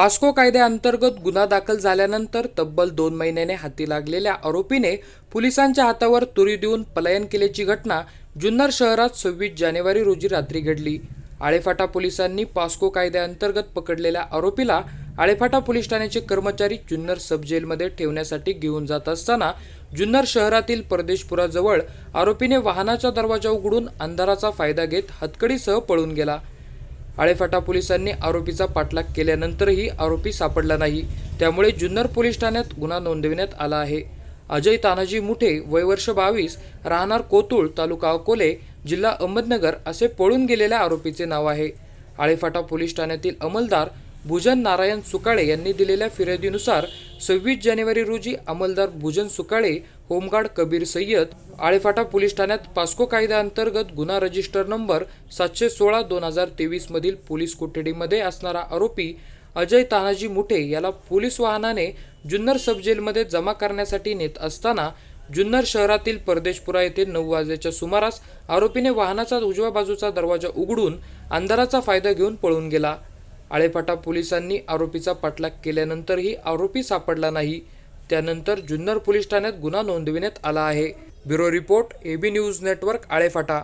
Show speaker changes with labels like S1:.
S1: POCSO कायद्याअंतर्गत गुन्हा दाखल झाल्यानंतर तब्बल दोन महिन्याने हाती लागलेल्या आरोपीने पोलिसांच्या हातावर तुरी देऊन पलायन केल्याची घटना जुन्नर शहरात सव्वीस जानेवारी रोजी रात्री घडली. आळेफाटा पोलिसांनी पास्को कायद्याअंतर्गत पकडलेल्या आरोपीला आळेफाटा पोलीस ठाण्याचे कर्मचारी जुन्नर सब जेलमध्ये ठेवण्यासाठी घेऊन जात असताना जुन्नर शहरातील परदेशपुराजवळ आरोपीने वाहनाचा दरवाजा उघडून अंधाराचा फायदा घेत हतकडीसह पळून गेला. आळेफाटा पोलिसांनी आरोपीचा पाठलाग केल्यानंतरही आरोपी सापडला नाही. त्यामुळे जुन्नर पोलीस ठाण्यात गुन्हा नोंदविण्यात आला आहे. अजय तानाजी मुठे वय वर्ष बावीस राहणार कोतुळ तालुका अकोले जिल्हा अहमदनगर असे पळून गेलेल्या आरोपीचे नाव आहे. आळेफाटा पोलीस ठाण्यातील अंमलदार भुजन नारायण सुकाळे यांनी दिलेल्या फिर्यादीनुसार सव्वीस जानेवारी रोजी अंमलदार Bhujan Sukale home guard Kabir Sayyad Alephata police ठाण्यात पास्को कायद्याअंतर्गत गुन्हा रजिस्टर नंबर सातशे सोळा दोन हजार तेवीसमधील पोलीस कोठडीमध्ये असणारा आरोपी अजय तानाजी मुठे याला पोलीस वाहनाने जुन्नर सबजेलमध्ये जमा करण्यासाठी नेत असताना जुन्नर शहरातील परदेशपुरा येथे नऊ वाजेच्या सुमारास आरोपीने वाहनाचा उजव्या बाजूचा दरवाजा उघडून अंधाराचा फायदा घेऊन पळून गेला. आळेफाटा पोलिसांनी आरोपीचा पाठलाग केल्यानंतरही आरोपी सापडला नाही. त्यानंतर जुन्नर पोलीस ठाण्यात गुन्हा नोंदविण्यात आला आहे. Bureau report AB news network Alephata.